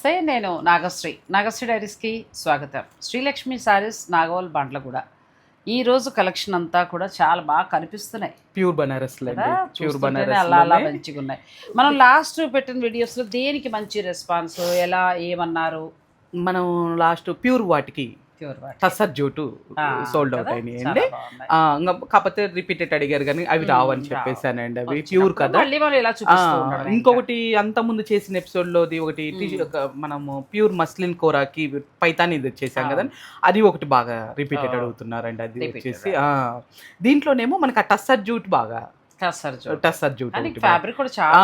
నమస్తే నేను నాగశ్రీ. నాగశ్రీ డైరీస్కి స్వాగతం. శ్రీలక్ష్మి సారీస్ నాగవల్ బండ్లగూడ ఈ రోజు కలెక్షన్ అంతా కూడా చాలా బాగా కనిపిస్తున్నాయి. ప్యూర్ బనారస్ ప్యూర్ చూస్తుంటేనే అలా అలా బనారస్ మంచిగా ఉన్నాయి మనం లాస్ట్ పెట్టిన వీడియోస్లో దేనికి మంచి రెస్పాన్స్ ఎలా ఏమన్నారు? మనం లాస్ట్ ప్యూర్ వాటికి టసర్ జోటు సోల్డ్ అవుట్ అయినాయండి కాకపోతే రిపీటెడ్ అడిగారు కానీ అవి రావని రావు. చెప్పేసానండి అవి ప్యూర్ కదా. ఇంకొకటి అంత ముందు చేసిన ఎపిసోడ్ లోది ఒకటి మనము ప్యూర్ మస్లిన్ కోరాకి పైతాని ఇది వచ్చేసాం. కదా అది ఒకటి బాగా రిపీటెడ్. అడుగుతున్నారండి అది. వచ్చేసి ఆ, దీంట్లోనేమో మనకి ఆ టస్సర్ జూట్ బాగా ఫ్యాబ్రిక్ కూడా చాలా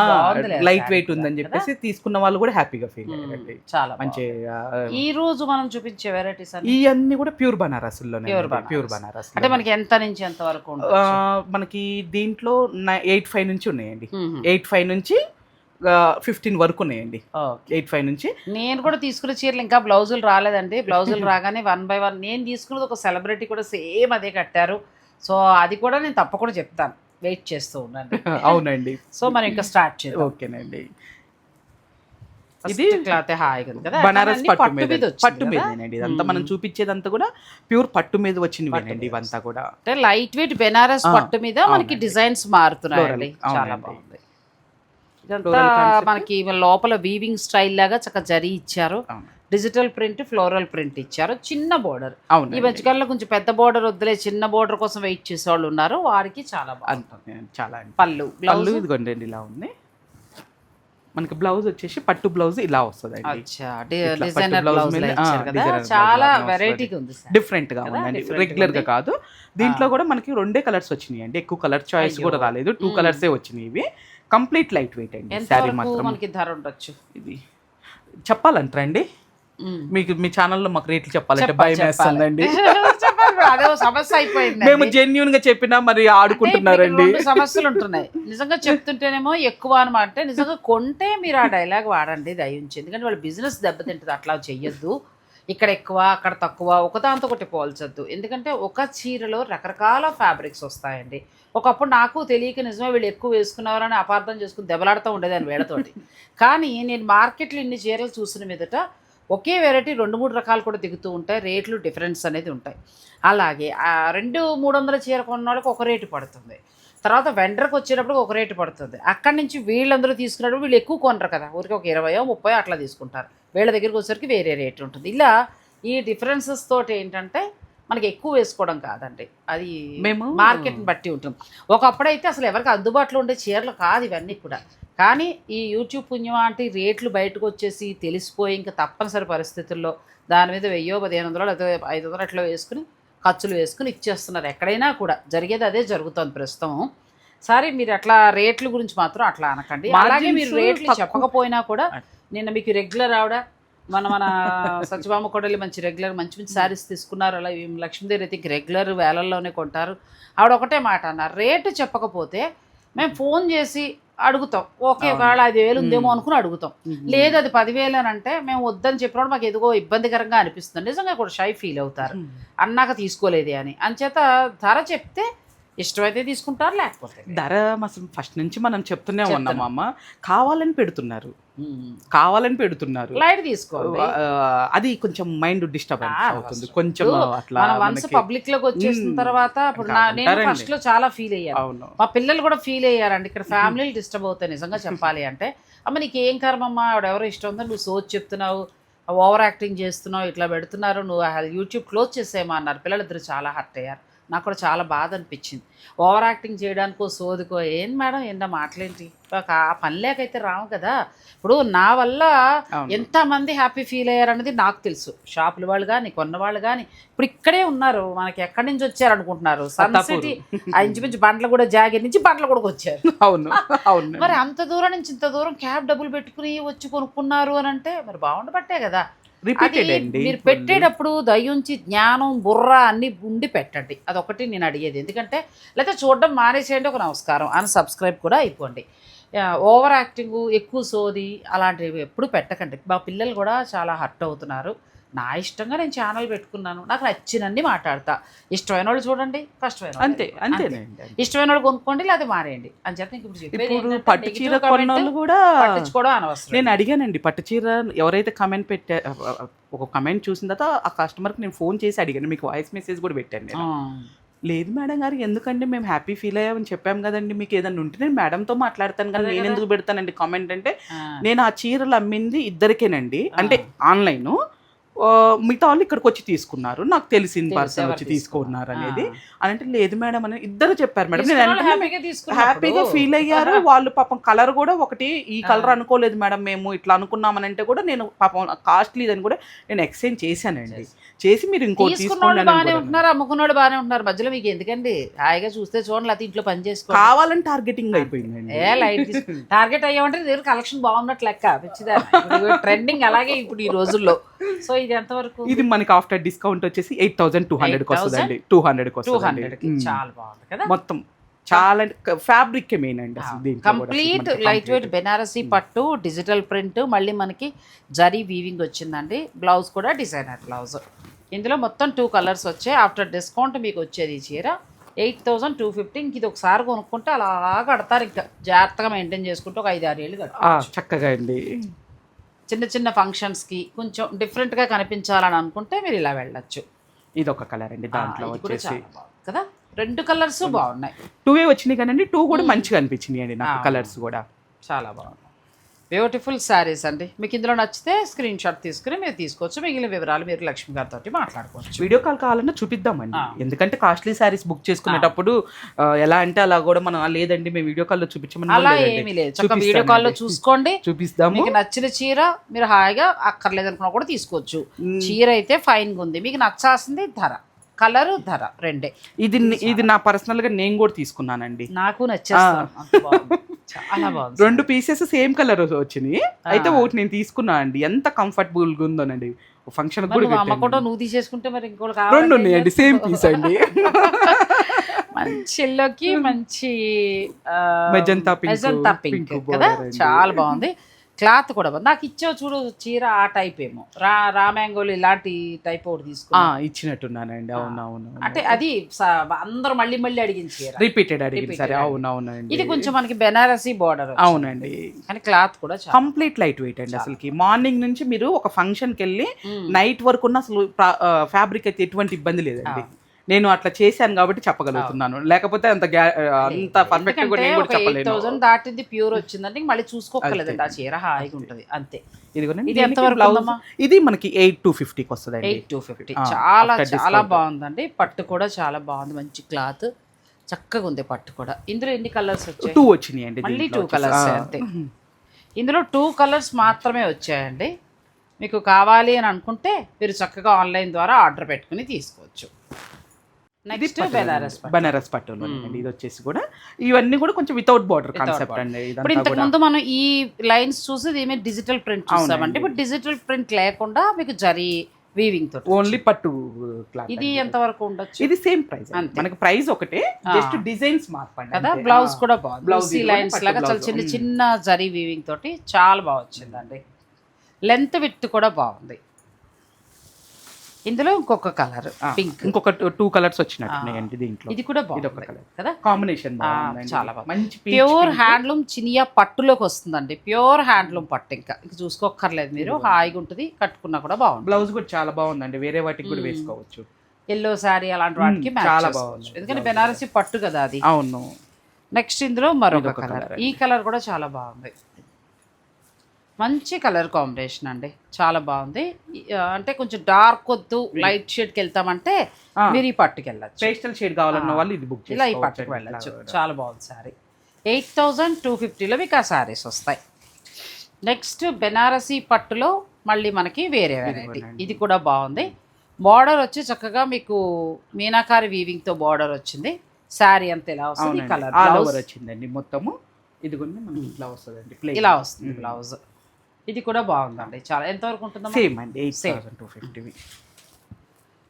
లైట్ వెయిట్ ఉందని చెప్పేసి తీసుకున్న వాళ్ళు కూడా హ్యాపీగా ఫీల్ అయ్యారండి. చాలా మంచి. ఈ రోజు మనం చూపించే వెరైటీస్ అన్ని? ఇవన్నీ కూడా ప్యూర్ బనారస్. ప్యూర్ బనారస్ అంటే మనకి ఎంత నుంచి ఎంత వరకు? మనకి దీంట్లో ఎయిట్ ఫైవ్ నుంచి ఉన్నాయండి. ఎయిట్ ఫైవ్ నుంచి ఫిఫ్టీన్ వరకు ఉన్నాయండి. ఎయిట్ ఫైవ్ నుంచి. నేను కూడా తీసుకున్న చీరలు ఇంకా బ్లౌజులు రాలేదండి. బ్లౌజులు రాగానే వన్ బై వన్ నేను తీసుకున్నది ఒక సెలబ్రిటీ కూడా సేమ్ అదే కట్టారు. సో అది కూడా నేను తప్పకుండా చెప్తాను. వెయిట్ చేస్తూ ఉండండి అవునండి సో మనం ఇంకా స్టార్ట్ చేద్దాం ఓకేనండి ఇది క్లాత్ హాయిగా కదా బనారస్ పట్టు మీద పట్టు? మీదేనండి ఇదంతా మనం. చూపించేదంతా కూడా ప్యూర్ పట్టు మీద వచ్చినవేనండి మీద ఇవంతా కూడా అంటే లైట్ వెయిట్ బెనారస్ పట్టు మీద మనకి. డిజైన్స్ మారుతున్నాయండి చాలా. బాగుంది ఇదంతా. మనకి లోపల వీవింగ్ స్టైల్ లాగా చక్కగా జరీ ఇచ్చారు. డిజిటల్ ప్రింట్ ఫ్లోరల్ ప్రింట్ ఇచ్చారు. చిన్న బోర్డర్. ఈ అవునండి మధ్యకాలంలో కొంచెం పెద్ద బోర్డర్ వద్దులే చిన్న బోర్డర్ కోసం వెయిట్ చేసే వాళ్ళు ఉన్నారు. వారికి చాలా బాగుంటుంది చాలా అండి. పళ్ళు పళ్ళు బ్లౌజ్ ఇదిగోండి ఇలా ఉంది. మనకి బ్లౌజ్ వచ్చేసి పట్టు బ్లౌజ్ ఇలా వస్తుంది చాలా వెరైటీగా ఉంది డిఫరెంట్గా? ఉందండి. రెగ్యులర్గా. కాదు. దీంట్లో కూడా మనకి రెండే కలర్స్ వచ్చినాయి అండి ఎక్కువ కలర్ చాయిస్. కూడా రాలేదు. టూ. కలర్సే వచ్చినాయి ఇవి కంప్లీట్ లైట్ వెయిట్ అండి శారీ మాత్రం. మనకి ధర ఉండొచ్చు? ఇది చెప్పాలంటారా అండి. మీకు మీ ఛానల్లో మాకు రేట్లు చెప్పాలంటే చెప్పాలి, భయం వేస్తుందండి. అదే సమస్య అయిపోయింది మేము జెన్యున్గా చెప్పినా మరి ఆడుకుంటున్నారండి. రెండు సమస్యలు ఉంటున్నాయి. నిజంగా చెప్తుంటేనేమో ఎక్కువ అనమాట. అంటే నిజంగా కొంటే మీరు ఆ డైలాగ్ వాడండి దయించి ఎందుకంటే వాళ్ళ బిజినెస్ దెబ్బతింటుంది అట్లా చెయ్యొద్దు. ఇక్కడ ఎక్కువ అక్కడ తక్కువ ఒకదాంతో ఒకటి పోల్చొద్దు. ఎందుకంటే ఒక చీరలో రకరకాల ఫ్యాబ్రిక్స్ వస్తాయండి. ఒకప్పుడు నాకు తెలియక నిజమే వీళ్ళు ఎక్కువ వేసుకున్నారని అపార్థం చేసుకుని దెబ్బలాడుతూ ఉండేదాన్ని వీళ్ళతోటి. కానీ నేను మార్కెట్లో ఇన్ని చీరలు చూసిన మీదట ఒకే వెరైటీ రెండు మూడు రకాలు కూడా దిగుతూ ఉంటాయి. రేట్లు డిఫరెన్స్ అనేది ఉంటాయి. అలాగే రెండు మూడు వందల చీర కొన్న వాళ్ళకి ఒక రేటు పడుతుంది. తర్వాత వెండర్కి వచ్చేటప్పుడు ఒక రేటు పడుతుంది. అక్కడి నుంచి వీళ్ళందరూ తీసుకున్నప్పుడు వీళ్ళు ఎక్కువ కొనరు కదా. ఊరికి ఒక ఇరవయో ముప్పై అట్లా తీసుకుంటారు. వీళ్ళ దగ్గరికి వచ్చేసరికి వేరే రేటు ఉంటుంది. ఇలా ఈ డిఫరెన్సెస్ తోటి ఏంటంటే మనకి ఎక్కువ వేసుకోవడం కాదండి. అది మేము- మార్కెట్ని బట్టి ఉంటుంది. ఒకప్పుడైతే అసలు ఎవరికి అందుబాటులో ఉండే చీరలు కాదు ఇవన్నీ కూడా. కానీ ఈ యూట్యూబ్ పుణ్యం అంటే రేట్లు బయటకు వచ్చేసి తెలిసిపోయి ఇంకా తప్పనిసరి పరిస్థితుల్లో దాని మీద వెయ్యో పదిహేను వందలు లేదా ఐదు వందలు అట్లా వేసుకుని ఖర్చులు వేసుకుని ఇచ్చేస్తున్నారు. ఎక్కడైనా కూడా జరిగేది అదే జరుగుతుంది ప్రస్తుతం. సరే మీరు అట్లా రేట్ల గురించి మాత్రం అట్లా అనకండి. అలాగే మీరు రేట్లు చెప్పకపోయినా కూడా నిన్న మీకు రెగ్యులర్ ఆవిడ మన మన సత్యభామ కొడలి మంచి రెగ్యులర్ మంచి మంచి శారీస్ తీసుకున్నారు. అలా లక్ష్మీదేవి అయితే రెగ్యులర్ వేలల్లోనే కొంటారు. ఆవిడ ఒకటే మాట అన్నారు రేటు చెప్పకపోతే మేము ఫోన్ చేసి అడుగుతాం. ఓకే. ఒకవేళ ఐదు వేలు ఉందేమో. అనుకుని అడుగుతాం. లేదు అది పదివేలు అని అంటే మేము వద్దని చెప్పినప్పుడు మాకు ఎదుగో ఇబ్బందికరంగా అనిపిస్తుంది. నిజంగా కూడా షై ఫీల్ అవుతారు. అన్నాక తీసుకోలేదే అని. అంచేత ధర చెప్తే ఇష్టమైతే తీసుకుంటారు లేకపోతే. ధర అసలు ఫస్ట్ నుంచి మనం చెప్తూనే ఉన్నాం. అమ్మ. కావాలని పెడుతున్నారు. కావాలని పెడుతున్నారు. లైట్ తీసుకోండి. ఆ, అది కొంచెం మైండ్ డిస్టర్బెన్స్ ఆ, అవుతుంది. కొంచెం అట్లా వన్స్ పబ్లిక్లోకి వచ్చేసిన. తర్వాత ఇప్పుడు నేను. ఫస్ట్లో చాలా ఫీల్ అయ్యాను. మా పిల్లలు కూడా ఫీల్ అయ్యారండి. ఇక్కడ ఫ్యామిలీలు డిస్టర్బ్ అవుతాయి నిజంగా చెప్పాలి అంటే. అమ్మ నీకు ఏం కర్మమ్మా ఆవిడ ఎవరో ఇష్టం ఉందో? నువ్వు సోచ్ చెప్తున్నావు ఓవర్ యాక్టింగ్ చేస్తున్నావు ఇట్లా పెడుతున్నారు నువ్వు యూట్యూబ్ క్లోజ్ చేసేయమా అన్నారు పిల్లలిద్దరు చాలా హర్ట్ అయ్యారు. నాకు కూడా చాలా బాధ అనిపించింది. ఓవర్ యాక్టింగ్ చేయడానికో సోదుకో ఏం మేడం ఏంటో మాటలేంటి? ఒక ఆ పని లేకైతే రావు కదా. ఇప్పుడు నా వల్ల. ఎంతమంది హ్యాపీ ఫీల్ అయ్యారు అనేది నాకు తెలుసు. షాపుల వాళ్ళు కానీ కొన్న వాళ్ళు కానీ ఇప్పుడు ఇక్కడే ఉన్నారు. మనకి ఎక్కడి నుంచి వచ్చారు అనుకుంటున్నారు? సన్. సిటీ ఆ ఇంచుమించు బండ్ల కూడా జాగిర్ నుంచి బండ్ల కూడా వచ్చారు. అవును అవును. మరి అంత దూరం నుంచి ఇంత దూరం క్యాబ్ డబ్బులు పెట్టుకుని వచ్చి కొనుక్కున్నారు అని అంటే మరి బాగుండబట్టే కదా. రిపీటెడ్ అండి. మీరు పెట్టేటప్పుడు దయ్యుంచి జ్ఞానం బుర్ర అన్ని ఉండి పెట్టండి. అదొకటి నేను అడిగేది. ఎందుకంటే లేకపోతే చూడడం మానేసేయండి ఒక నమస్కారం. అని సబ్స్క్రైబ్ కూడా అయిపోండి. ఓవర్ యాక్టింగ్ ఎక్కువ సోది అలాంటివి ఎప్పుడు పెట్టకండి. మా పిల్లలు కూడా చాలా హర్ట్ అవుతున్నారు. నా ఇష్టంగా నేను ఛానల్ పెట్టుకున్నాను నాకు నచ్చినన్ని మాట్లాడతా ఇష్టమైన వాళ్ళు చూడండి కష్టమైన అంతే. అంతే. ఇష్టమైన వాళ్ళు కొనుక్కోండి లేదా మారేయండి అని చెప్పి ఇప్పుడు పట్టు చీర కొన్నోళ్ళు కూడా పట్టించుకోవడం అనవసరం నేను అడిగానండి పట్టు చీర ఎవరైతే కమెంట్ పెట్టా ఒక కమెంట్ చూసిన తర్వాత ఆ కస్టమర్కి నేను ఫోన్ చేసి అడిగాను మీకు వాయిస్ మెసేజ్ కూడా పెట్టాను నేను. లేదు మేడం గారు ఎందుకంటే మేము హ్యాపీ ఫీల్ అయ్యామని చెప్పాం కదండి మీకు ఏదైనా ఉంటే నేను మేడంతో మాట్లాడతాను కానీ నేను. ఎందుకు పెడతానండి కామెంట్ అంటే. నేను ఆ చీరలు అమ్మింది ఇద్దరికేనండి. అంటే ఆన్లైన్ మిగతా వాళ్ళు ఇక్కడికి వచ్చి తీసుకున్నారు. నాకు తెలిసింది తెలుసు పర్సన్ వచ్చి తీసుకున్నారు. అనేది. అని అంటే లేదు మేడం అని ఇద్దరు చెప్పారు మేడం. నేను హ్యాపీగా ఫీల్ అయ్యారు. వాళ్ళు పాపం కలర్ కూడా ఒకటి ఈ కలర్ అనుకోలేదు మేడం మేము ఇట్లా అనుకున్నామని అంటే కూడా నేను పాపం కాస్ట్లీ అని కూడా నేను ఎక్స్చేంజ్ చేశానండి. చేసి మీరు ఇంకోటి తీసుకోండి బాగానే ఉంటున్నారు అమ్ముకున్న వాళ్ళు బాగానే ఉంటున్నారు మధ్యలో మీకు ఎందుకండి? హాయిగా చూస్తే చూడండి లేకపోతే ఇంట్లో పని చేసుకో కావాలని టార్గెటింగ్ అయిపోయిందండి. ఏ లైట్ టార్గెట్ అయ్యామంటే దగ్గర కలెక్షన్ బాగున్నట్లు లెక్క. ట్రెండింగ్ అలాగే ఇప్పుడు ఈ రోజుల్లో. సో ఇది ఎంతవరకు ఇది మనకి ఆఫ్టర్ డిస్కౌంట్ వచ్చేసి ఎయిట్ థౌసండ్ టూ హండ్రెడ్ 8,000? వస్తుందండి. టూ హండ్రెడ్ టూ హండ్రెడ్ చాలా బాగుంది కదా? మొత్తం చాలా ఫ్యాబ్రిక్ మెయిన్ అండి కంప్లీట్ లైట్ వెయిట్. బెనారసీ పట్టు డిజిటల్ ప్రింట్ మళ్ళీ మనకి జరీ వీవింగ్ వచ్చిందండి. బ్లౌజ్ కూడా డిజైనర్ బ్లౌజ్. ఇందులో మొత్తం టూ కలర్స్ వచ్చాయి. ఆఫ్టర్ డిస్కౌంట్ మీకు వచ్చేది చీర. ఎయిట్ థౌసండ్ టూ ఫిఫ్టీ ఇంక ఇది ఒకసారి కొనుక్కుంటే అలా కడతారు ఇంకా. జాగ్రత్తగా మెయింటైన్ చేసుకుంటే ఒక ఐదు ఆరు ఏళ్ళు చక్కగా అండి. చిన్న చిన్న ఫంక్షన్స్కి కొంచెం డిఫరెంట్గా కనిపించాలని అనుకుంటే మీరు ఇలా వెళ్ళొచ్చు. ఇది ఒక కలర్ అండి దాంట్లో వచ్చేసి కదా? రెండు కలర్స్ బాగున్నాయి. టూ ఏ వచ్చినాయి కానీ టూ కూడా మంచిగా అనిపించినాయి అండి నాకు. కలర్స్ కూడా. చాలా బాగుంది. బ్యూటిఫుల్ శారీస్ అండి. మీకు ఇందులో నచ్చితే స్క్రీన్ షాట్ తీసుకుని మీరు తీసుకోవచ్చు. మిగిలిన వివరాలు మీరు లక్ష్మి గారితో మాట్లాడుకోవచ్చు. వీడియో కాల్ కావాలన్నా చూపిద్దామండి. ఎందుకంటే కాస్ట్లీ శారీస్ బుక్ చేసుకునేటప్పుడు ఎలా అంటే అలా కూడా మనం "ఆ, లేదండి మేము వీడియో కాల్లో చూపించమని అలా. ఏమీ లేదు. వీడియో కాల్లో. చూసుకోండి. చూపిస్తాము. మీకు నచ్చిన చీర మీరు హాయిగా అక్కర్లేదు అనుకున్నా కూడా తీసుకోవచ్చు. చీర అయితే ఫైన్గా ఉంది. మీకు నచ్చాల్సింది ధర. కలరు ధర రెండే. ఇది ఇది నా పర్సనల్గా నేను కూడా తీసుకున్నానండి. నాకు నచ్చేస్తాను. చాలా బాగుంది రెండు పీసెస్ సేమ్ కలర్ వచ్చినాయి అయితే ఒకటి నేను తీసుకున్నా అండి. ఎంత కంఫర్టబుల్గా ఉందోనండి. ఫంక్షన్ కూడా నువ్వు పెట్టాను. అమ్మకుండా నువ్వు తీసేసుకుంటే మరి ఇంకోటి రెండు ఉన్నాయండి సేమ్ పీస్ అండి. మంచి ఎల్లోకి మంచి మెజంతా పింక్ కదా. చాలా బాగుంది. క్లాత్ కూడా నాకు ఇచ్చావు చూడు చీర ఆ టైప్ ఏమో. రా రామ్యాంగోలు ఇలాంటి టైప్ ఒకటి ఆ, తీసుకున్నా ఇచ్చినట్టున్నానండి అవునవును అంటే అది అందరూ మళ్ళీ మళ్ళీ అడిగిన చీర. రిపీటెడ్ అడిగింది సరే. అవునవునండి ఇది కొంచెం మనకి బెనారసీ బార్డర్ అవునండి. కానీ క్లాత్ కూడా కంప్లీట్ లైట్ వెయిట్ అండి అసలుకి. మార్నింగ్ నుంచి మీరు ఒక ఫంక్షన్కి వెళ్ళి. నైట్ వరకు ఉన్న అసలు ఫ్యాబ్రిక్ అయితే ఎటువంటి ఇబ్బంది లేదండి. నేను అట్లా చేశాను కాబట్టి చెప్పగలుగుతున్నాను. లేకపోతే అంత అంత పర్ఫెక్ట్ నేను కూడా చెప్పలేను. దాటింది ప్యూర్ వచ్చిందంటే మళ్ళీ చూసుకోకలేదండి ఆ చీర హాయిగా ఉంటది. అంతే. ఇది ఎంతవరకు? ఇది మనకి ఎయిట్ టు ఫిఫ్టీకి వస్తుందండి. ఎయిట్ టూ ఫిఫ్టీ చాలా చాలా. బాగుందండి. పట్టు కూడా చాలా బాగుంది. మంచి క్లాత్. చక్కగా ఉంది పట్టు కూడా. ఇందులో ఎన్ని కలర్స్ వచ్చాయి? టూ వచ్చినాయి అండి మళ్ళీ టూ. కలర్స్. అంతే. ఇందులో టూ కలర్స్ మాత్రమే వచ్చాయండి. మీకు కావాలి అని అనుకుంటే మీరు చక్కగా ఆన్లైన్ ద్వారా ఆర్డర్ పెట్టుకుని తీసుకోవచ్చు. నెక్స్ట్ బెనారస్. బనారస్ పట్టులో అండి ఇది వచ్చేసి కూడా ఇవన్నీ కూడా కొంచెం వితౌట్ బార్డర్ కాన్సెప్ట్. అండి ఇప్పుడు ఇంతకు ముందు మనం ఈ లైన్స్ చూసి దీని డిజిటల్ ప్రింట్ అవునండి. ఇప్పుడు డిజిటల్ ప్రింట్ లేకుండా మీకు జరీ వీవింగ్ తోటి ఓన్లీ పట్టు క్లాత్ ఇది. ఎంత వరకు ఉండొచ్చు ఇది సేమ్ ప్రైస్. మనకి ప్రైస్ ఒకటే. జస్ట్ డిజైన్స్ మార్పండి కదా. బ్లౌజ్. కూడా బాగుంది బ్లౌజ్ లైన్స్ లాగా చాలా. చిన్న. చిన్న జరీ వీవింగ్ తోటి చాలా బాగా వచ్చిందండి లెంత్ విత్ కూడా బాగుంది ఇందులో ఇంకొక కలర్ పింక్. ఇంకొక టూ కలర్స్ వచ్చినట్టున్నాయండి దీంట్లో. ఇది కూడా ఇది ఒక బాగుంది కలర్. కదా? కాంబినేషన్ చాలా బాగుంది. మంచి ప్యూర్. హ్యాండ్లూమ్ చినియా పట్టులోకి వస్తుందండి. ప్యూర్ హ్యాండ్లూమ్ పట్టు ఇంకా. ఇంక చూసుకోక్కర్లేదు మీరు. హాయిగా ఉంటుంది. కట్టుకున్నా కూడా బాగుంది బ్లౌజ్ కూడా చాలా బాగుందండి. వేరే వాటికి కూడా. వేసుకోవచ్చు. ఎల్లో శారీ అలాంటి వాటికి చాలా బాగుంది. ఎందుకంటే బెనారసి పట్టు కదా అది. అవును. నెక్స్ట్ ఇందులో మరొక కలర్. ఈ కలర్ కూడా చాలా బాగుంది. మంచి కలర్ కాంబినేషన్ అండి. చాలా బాగుంది. అంటే కొంచెం డార్క్ వద్దు లైట్ షేడ్కి వెళ్తామంటే. మీరు ఈ పట్టుకి వెళ్ళచ్చు. పేస్టల్ షేడ్ కావాలన్న. వాళ్ళు ఇది బుక్ ఇలా ఈ పట్టుకు. వెళ్ళచ్చు. చాలా బాగుంది శారీ ఎయిట్ థౌజండ్ టూ ఫిఫ్టీలో మీకు ఆ శారీస్ వస్తాయి. నెక్స్ట్ బెనారసీ పట్టులో మళ్ళీ మనకి వేరే వెరైటీ. ఇది కూడా బాగుంది. బార్డర్ వచ్చి చక్కగా మీకు మీనాకారి వీవింగ్తో బార్డర్ వచ్చింది. శారీ అంతా ఇలా వస్తుంది. కలర్ వచ్చిందండి మొత్తము. ఇది కూడా మనకి ఇట్లా వస్తుందండి. ఇలా వస్తుంది బ్లౌజ్ ఇది కూడా బాగుందండి. చాలా ఎంతవరకు ఉంటుందమ్మా? సేమ్ అండి eight. Thousand two fifty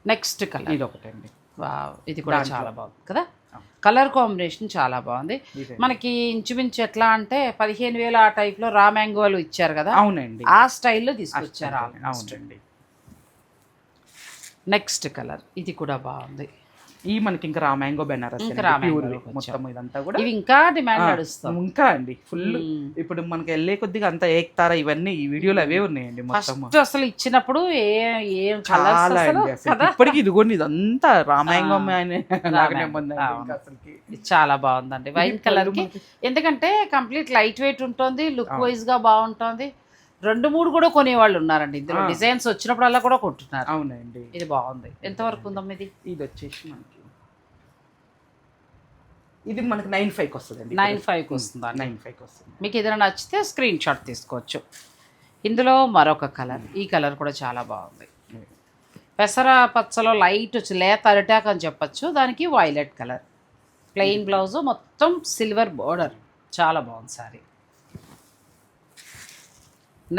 next colour ఇది ఒకటండి. ఇది కూడా. చాలా బాగుంది కదా. కలర్ కాంబినేషన్ చాలా బాగుంది. మనకి ఇంచుమించు ఎట్లా అంటే పదిహేను వేల ఆ టైప్లో రా మ్యాంగోలు ఇచ్చారు కదా? అవునండి. ఆ స్టైల్లో తీసుకొచ్చారు అవునండి. నెక్స్ట్ కలర్ ఇది కూడా బాగుంది. ఈ మనకి ఇంకా రా మ్యాంగో బెనారస్ మొత్తం ఇదంతా కూడా. ఇవి ఇంకా డిమాండ్ ఆ, నడుస్తాం. ఇంకా అండి ఫుల్ ఇప్పుడు మనకి వెళ్ళే కొద్దిగా అంతా ఏక్తారా ఇవన్నీ ఈ వీడియోలో అవే ఉన్నాయండి మొత్తం అసలు ఇచ్చినప్పుడు ఏ ఏం కలర్స్ చాలా అండి అసలు ఇప్పటికి ఇదిగోండి ఇదంతా రామాయంగం రామాయంగం. ఇది చాలా బాగుందండి. ఇది కలర్కి ఎందుకంటే కంప్లీట్ లైట్ వెయిట్ ఉంటుంది లుక్. వైజ్గా బాగుంటుంది. రెండు మూడు కూడా కొనేవాళ్ళు ఉన్నారండి. ఇందులో. డిజైన్స్ వచ్చినప్పుడల్లా కూడా కొంటున్నారు. అవునండి. ఇది బాగుంది. ఎంత వరకు ఉందమ్మా ఇది? ఇది వచ్చేసి మనకి ఇది మనకి నైన్ ఫైవ్కి వస్తుందండి నైన్ ఫైవ్కి వస్తుందండి నైన్ ఫైవ్కి వస్తుంది. మీకు ఏదైనా నచ్చితే స్క్రీన్ షాట్ తీసుకోవచ్చు. ఇందులో మరొక కలర్. ఈ కలర్ కూడా చాలా బాగుంది. పెసర పచ్చలో లైట్ వచ్చి లేత అరిటాక్ అని చెప్పొచ్చు. దానికి వైలెట్ కలర్. ప్లెయిన్ బ్లౌజ్ మొత్తం సిల్వర్ బోర్డర్. చాలా బాగుంది సారీ.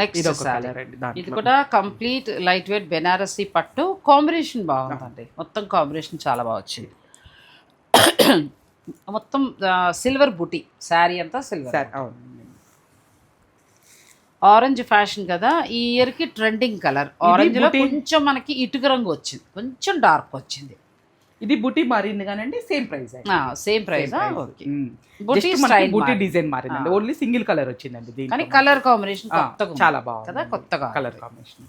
నెక్స్ట్ అండి ఇది కూడా కంప్లీట్ లైట్ వెయిట్ బెనారసీ పట్టు. కాంబినేషన్ బాగుందండి. మొత్తం కాంబినేషన్ చాలా బాగా వచ్చింది. మొత్తం సిల్వర్ బుటీ శారీ అంతా సిల్వర్. ఆరెంజ్ ఫ్యాషన్ కదా ఈ ఇయర్కి ట్రెండింగ్ కలర్ ఆరెంజ్లో బుటీ- కొంచెం మనకి ఇటుక రంగు వచ్చింది. కొంచెం డార్క్ వచ్చింది. ఇది బుటీ మారింది కానండి సేమ్ ప్రైస్ సేమ్ ప్రైస్ బుటీ బుటీ స్టైల్ బుటీ డిజైన్ మారిందండి. ఓన్లీ సింగిల్ కలర్ వచ్చిందండి. కానీ కలర్ కాంబినేషన్. చాలా బాగుంది కదా కొత్తగా కలర్ కాంబినేషన్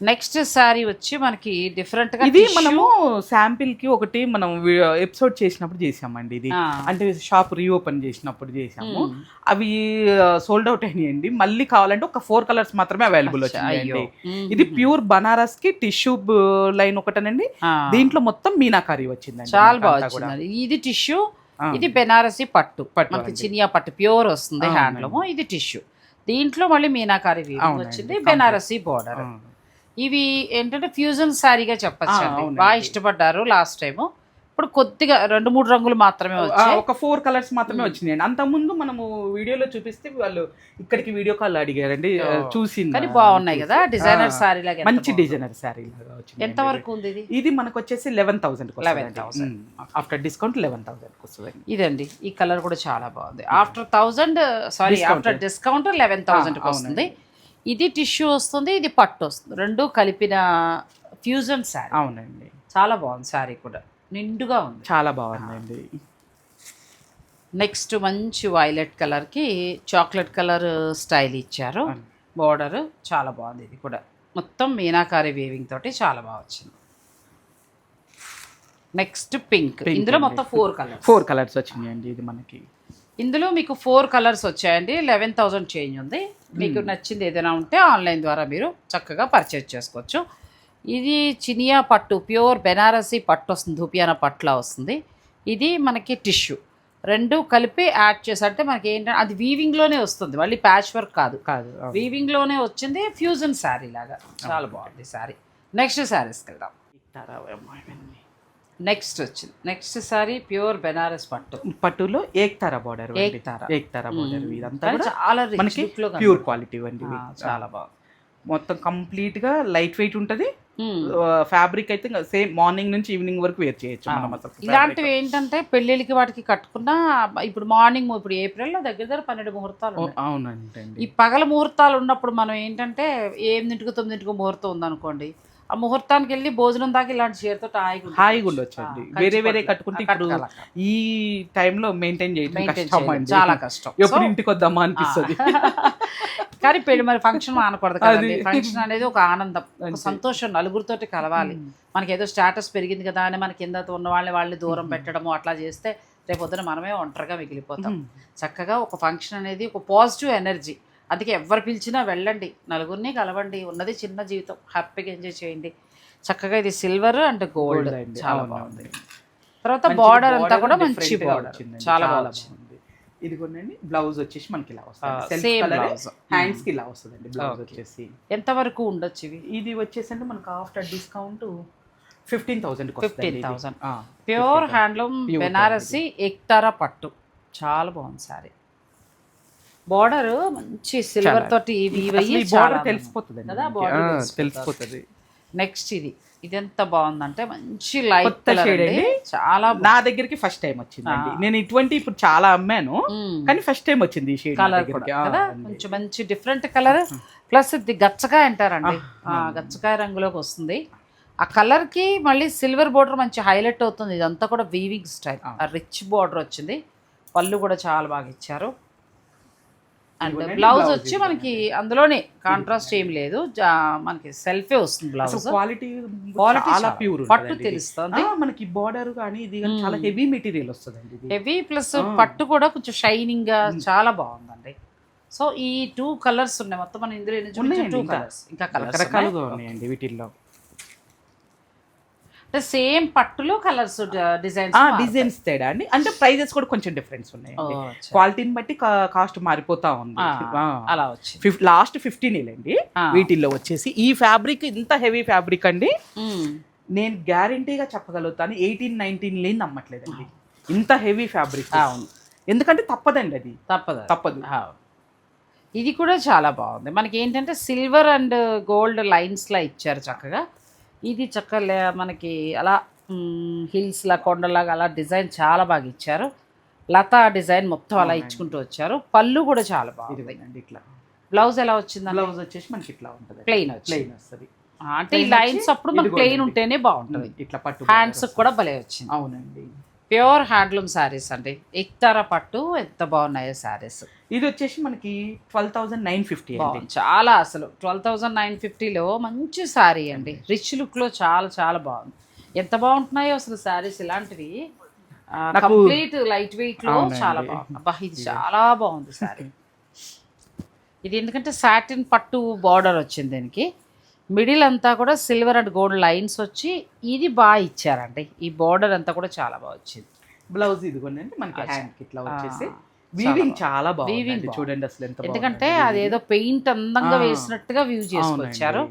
నెక్స్ట్ శారీ వచ్చి మనకి డిఫరెంట్గా ఇది మనము శాంపిల్కి ఒకటి మనం ఎపిసోడ్ చేసినప్పుడు చేసామండి ఇది. అంటే షాప్ రీఓపెన్ చేసినప్పుడు చేసాము. అవి సోల్డ్ అవుట్ అయినాయండి మళ్ళీ కావాలంటే ఒక ఫోర్ కలర్స్ మాత్రమే అవైలబుల్ మ్మ్. ఇది ప్యూర్ బనారస్కి టిష్యూ లైన్ ఒకటనండి దీంట్లో మొత్తం మీనాకారి వచ్చిందండి చాలా బాగా. వచ్చింది ఇది టిష్యూ. ఇది బెనారసి పట్టు పట్టు మనకి. చినియా పట్టు ప్యూర్ వస్తుంది. హ్యాండ్లూమ్ ఇది టిష్యూ దీంట్లో మళ్ళీ మీనాకారి వచ్చింది. బెనారసి బోర్డర్. ఇవి ఏంటంటే ఫ్యూజన్ శారీగా చెప్పచ్చు. బాగా ఇష్టపడ్డారు లాస్ట్ టైం ఇప్పుడు కొద్దిగా రెండు మూడు రంగులు మాత్రమే వచ్చాయి. ఒక ఫోర్ కలర్స్ మాత్రమే. వచ్చినాయండి. అంత ముందు మనము వీడియోలో చూపిస్తే వాళ్ళు ఇక్కడికి వీడియో కాల్ అడిగారండి ఓ. చూసి కానీ బాగున్నాయి కదా డిజైనర్ శారీ లాగా మంచి డిజైనర్ శారీ లాగా వచ్చింది ఎంత వరకు ఉంది ఇది? ఇది మనకు వచ్చేసి eleven thousand 11,000. After discount eleven thousand వస్తుంది ఇదండి ఈ కలర్ కూడా చాలా బాగుంది. After thousand sorry. After discount eleven thousand వస్తుంది. ఇది టిష్యూ వస్తుంది ఇది పట్టు వస్తుంది. రెండు కలిపిన ఫ్యూజన్ శారీ. అవునండి. చాలా బాగుంది శారీ కూడా. నిండుగా ఉంది. చాలా బాగుందండి. నెక్స్ట్ మంచి వైలెట్ కలర్కి చాక్లెట్ కలర్ స్టైల్ ఇచ్చారు. బోర్డర్ చాలా బాగుంది ఇది కూడా. మొత్తం మీనాకారి వీవింగ్ తోటి చాలా బాగా వచ్చింది. Next pink. ఇందులో అండి. మొత్తం ఫోర్ కలర్స్ ఫోర్ కలర్స్ వచ్చినాయండి ఇది మనకి. ఇందులో మీకు ఫోర్ కలర్స్ వచ్చాయండి. లెవెన్ థౌజండ్ చేంజ్ ఉంది. మీకు నచ్చింది ఏదైనా ఉంటే ఆన్లైన్ ద్వారా మీరు చక్కగా పర్చేజ్ చేసుకోవచ్చు. ఇది చినియా పట్టు ప్యూర్ బెనారసీ పట్టు వస్తుంది ధూపియానా పట్టులా వస్తుంది. ఇది మనకి టిష్యూ. రెండు కలిపి యాడ్ చేసంటే మనకి ఏంటంటే అది వీవింగ్లోనే వస్తుంది. మళ్ళీ ప్యాచ్ వర్క్ కాదు. కాదు. వీవింగ్లోనే వచ్చింది ఫ్యూజన్ శారీ లాగా. చాలా బాగుంది శారీ నెక్స్ట్ శారీస్కి వెళ్దాం. నెక్స్ట్ వచ్చింది. నెక్స్ట్ శారీ ప్యూర్ బెనారస్ పట్టు. పట్టులో ఏక్తారా బార్డర్ ఏక్తారా. ఏక్తారా బార్డర్ ఇదంతా చాలా మనకి ప్యూర్. క్వాలిటీ అండి చాలా బాగుంది. మొత్తం కంప్లీట్గా లైట్ వెయిట్ ఉంటది. ఫ్యాబ్రిక్ అయితే సేమ్ మార్నింగ్ నుంచి ఈవినింగ్ వరకు వేర్ చేయొచ్చు ఇలాంటివి ఏంటంటే పెళ్ళిళ్ళకి వాటికి కట్టుకున్నా ఇప్పుడు మార్నింగ్ ఇప్పుడు ఏప్రిల్లో దగ్గర దగ్గర పన్నెండు ముహూర్తాలు. అవునండి. ఈ పగల ముహూర్తాలు ఉన్నప్పుడు మనం ఏంటంటే ఎనిమిదింటికి తొమ్మిదింటికి ముహూర్తం ఉందనుకోండి. ఆ ముహూర్తానికి వెళ్ళి భోజనం దాకా ఇలాంటి చీరతో హాయిగా ఉండొచ్చు. హాయిగా ఉండొచ్చండి వేరే వేరే కట్టుకుంటే. ఇప్పుడు. ఈ టైంలో మెయింటైన్ చేయడం కష్టం అండి చాలా కష్టం ఎప్పుడు ఇంటికి వద్దామా అనిపిస్తుంది కానీ పెళ్ళి మరి ఫంక్షన్ మానకూడదు కదండి. ఫంక్షన్ అనేది ఒక ఆనందం ఒక. సంతోషం నలుగురితోటి కలవాలి మనకి ఏదో స్టేటస్ పెరిగింది కదా అని మన కింద ఉన్న వాళ్ళని వాళ్ళని దూరం పెట్టడము అట్లా చేస్తే రేపు పొద్దున మనమే ఒంటరిగా మిగిలిపోతాం చక్కగా ఒక ఫంక్షన్ అనేది ఒక పాజిటివ్ ఎనర్జీ అందుకే ఎవరు పిలిచినా వెళ్ళండి. నలుగురిని కలవండి. ఉన్నది చిన్న జీవితం. హ్యాపీగా ఎంజాయ్ చేయండి. చక్కగా ఇది సిల్వర్ అండ్ గోల్డ్. చాలా బాగుంది. తర్వాత బార్డర్ అంతా కూడా మంచి బార్డర్. చాలా బాగుంది. ఇది కొనండి. బ్లౌజ్ వచ్చేసి మనకి ఇలా వస్తుంది. హ్యాండ్స్కి ఇలా వస్తుందండి బ్లౌజ్. వచ్చేసి. ఎంత వరకు ఉండొచ్చు ఇవి? ఇది వచ్చేసి అంటే మనకు after discount fifteen thousand 15,000. Pure handloom Banarasi ఎక్తారా పట్టు చాలా బాగుంది సారీ బార్డర్ మంచి సిల్వర్ చాలా. తోటి బార్డర్ తెలిసిపోతుంది కదా, నెక్స్ట్ ఇది ఇది. ఎంత బాగుందంటే మంచి లైట్ కలర్. చాలా నా దగ్గరికి ఫస్ట్ టైం వచ్చిందండి. ఆ. నేను ఇటువంటి ఇప్పుడు చాలా అమ్మాను కానీ ఫస్ట్ టైం వచ్చింది ఈ షేడ్ కలర్ కూడా కదా? కొంచెం మంచి డిఫరెంట్ కలర్ ప్లస్ ఇది గచ్చకాయ అంటారండి. గచ్చకాయ రంగులోకి వస్తుంది. ఆ కలర్కి మళ్ళీ సిల్వర్ బోర్డర్ మంచి హైలైట్ అవుతుంది. ఇదంతా కూడా వీవింగ్ స్టైల్ ఆ. రిచ్ బోర్డర్ వచ్చింది. పళ్ళు కూడా చాలా బాగా ఇచ్చారు. అండ్ బ్లౌజ్ వచ్చి. మనకి అందులోనే కాంట్రాస్ట్ ఏం లేదు. మనకి సెల్ఫే వస్తుంది బ్లౌజ్ క్వాలిటీ క్వాలిటీ చాలా ప్యూర్ పట్టు తెలుస్తుంది. మనకి బార్డర్ కానీ ఇది కానీ చాలా హెవీ మెటీరియల్ వస్తుందండి ఇది. Heavy plus. పట్టు కూడా కొంచెం షైనింగ్గా చాలా బాగుందండి. సో ఈ టూ కలర్స్ ఉన్నాయి. మొత్తం మనం ఇందులో టూ ఇంకా. కలర్స్ ఇంకా కలర్స్ రకరకాలుగా ఉన్నాయండి వీటిల్లో. సేమ్ పట్టులో కలర్స్ డిజైన్స్ డిజైన్స్ తేడా అండి. అంటే ప్రైజెస్ కూడా కొంచెం డిఫరెన్స్ ఉన్నాయి క్వాలిటీని బట్టి కాస్ట్ మారిపోతా ఉంది. అలా వచ్చింది. లాస్ట్ ఫిఫ్టీన్ అండి ఆ. వీటిల్లో వచ్చేసి ఈ ఫ్యాబ్రిక్ ఇంత హెవీ ఫ్యాబ్రిక్ అండి. నేను గ్యారంటీగా చెప్పగలుగుతాను ఎయిటీన్ నైన్టీన్ లేని నమ్మట్లేదండి. ఇంత హెవీ ఫ్యాబ్రిక్ అవును. ఎందుకంటే తప్పదండి అది. తప్పదు. తప్పదు. ఇది కూడా చాలా బాగుంది. మనకి ఏంటంటే సిల్వర్ అండ్ గోల్డ్ లైన్స్లా ఇచ్చారు చక్కగా. ఇది చక్కగా మనకి అలా హిల్స్లా కొండలాగా అలా డిజైన్ చాలా బాగా ఇచ్చారు. లతా డిజైన్ మొత్తం అలా. ఇచ్చుకుంటూ వచ్చారు. పళ్ళు కూడా చాలా బాగుంది. ఇట్లా. బ్లౌజ్ ఎలా వచ్చిందండి? బ్లౌజ్ వచ్చేసి మనకి ఇట్లా ఉంటుంది. ప్లెయిన్ ప్లెయిన్ వస్తుంది. అంటే ఈ లైన్స్ అప్పుడు మనకి ప్లెయిన్. ఉంటేనే బాగుంటుంది. ఇట్లా పట్టు హ్యాండ్స్ కూడా భలే వచ్చింది. అవునండి. ప్యూర్ హ్యాండ్లూమ్ శారీస్ అండి. ఎక్తారా పట్టు ఎంత బాగున్నాయో శారీస్. ఇది వచ్చేసి మనకి ట్వెల్వ్ థౌసండ్ నైన్ ఫిఫ్టీ చాలా అసలు ట్వెల్వ్ థౌజండ్ నైన్ ఫిఫ్టీలో మంచి శారీ అండి. రిచ్ లుక్లో చాలా చాలా బాగుంది. ఎంత బాగుంటున్నాయో అసలు శారీస్ ఇలాంటివి. కంప్లీట్ లైట్ వెయిట్లో అవునండి. చాలా బాగుంది. ఇది. చాలా బాగుంది శారీ. ఇది ఎందుకంటే సాటిన్ పట్టు బార్డర్ వచ్చింది దీనికి. మిడిల్ అంతా కూడా సిల్వర్ అండ్ గోల్డ్ లైన్స్ వచ్చి ఇది బాగా ఇచ్చారండి ఈ బార్డర్ అంతా కూడా చాలా బాగా వచ్చింది బ్లౌజ్ ఇదిగోండి మనకి అచ్చా. హ్యాండ్కి ఇట్లా వచ్చేసి వీవింగ్ చాలా బాగుంది. చూడండి అసలు ఎంత ఎందుకంటే అదేదో పెయింట్ అందంగా. వేసినట్టుగా వ్యూ చేసుకొచ్చారు.